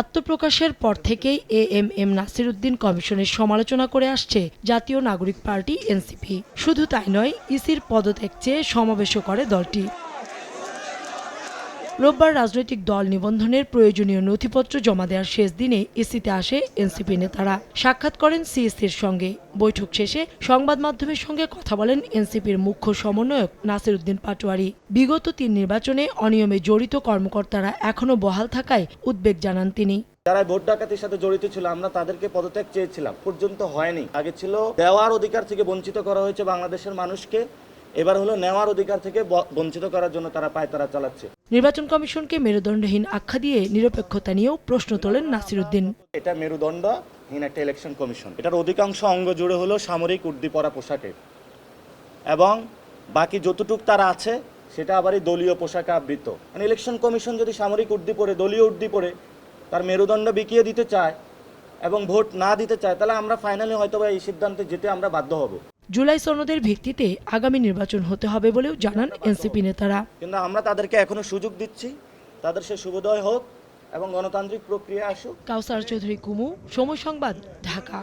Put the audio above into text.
আত্মপ্রকাশের পর থেকেই A M M Nasir Uddin কমিশনের সমালোচনা করে আসছে জাতীয় নাগরিক পার্টি এনসিপি। শুধু তাই নয়, ইসির পদত্যাগ চেয়ে সমাবেশও করে দলটি। রোববার রাজনৈতিক দল নিবন্ধনের প্রয়োজনীয় নথিপত্র জমা দেওয়ার শেষ দিনে ইসিতে আসে এনসিপি নেতারা। সাক্ষাৎ করেন সিএসির সঙ্গে। বৈঠক শেষে সংবাদ মাধ্যমের সঙ্গে কথা বলেন এনসিপির মুখ্য সমন্বয়ক নাসির উদ্দিন পাটোয়ারি। বিগত তিন নির্বাচনে অনিয়মে জড়িত কর্মকর্তারা এখনও বহাল থাকায় উদ্বেগ জানান তিনি। যারা ভোট ডাকাতির সাথে জড়িত ছিল, আমরা তাদেরকে পদত্যাগ চেয়েছিলাম। পর্যন্ত হয়নি। আগে ছিল দেওয়ার অধিকার থেকে বঞ্চিত করা হয়েছে বাংলাদেশের মানুষকে। এবার হলো নেওয়ার অধিকার থেকে বঞ্চিত করার জন্য তারা পায়তারা চালাচ্ছে। নির্বাচন কমিশনকে মেরুদণ্ডহীন আখ্যা দিয়ে নিরপেক্ষতা নিয়েও প্রশ্ন তোলেন নাসির উদ্দিন এটা মেরুদণ্ডহীন একটা ইলেকশন কমিশন এটার অধিকাংশ অঙ্গ জুড়ে হলো সামরিক উর্দি পরা পোশাকে। এবং বাকি যতটুক তারা আছে সেটা আবার এই দলীয় পোশাকে আবৃত। মানে ইলেকশন কমিশন যদি সামরিক উর্দি পরে দলীয় উর্দি পরে তার মেরুদণ্ড বিকিয়ে দিতে চায় এবং ভোট না দিতে চায় তাহলে আমরা ফাইনালি হয়তো বা এই সিদ্ধান্তে যেতে আমরা বাধ্য হব। জুলাই সনদের ভিত্তিতে আগামী নির্বাচন হতে হবে বলেও জানান এনসিপি নেতারা। কিন্তু আমরা তাদেরকে এখনও সুযোগ দিচ্ছি। তাদের সে শুভোদয় হোক এবং গণতান্ত্রিক প্রক্রিয়া আসুক। কাউসার চৌধুরী কুমু সময় সংবাদ ঢাকা।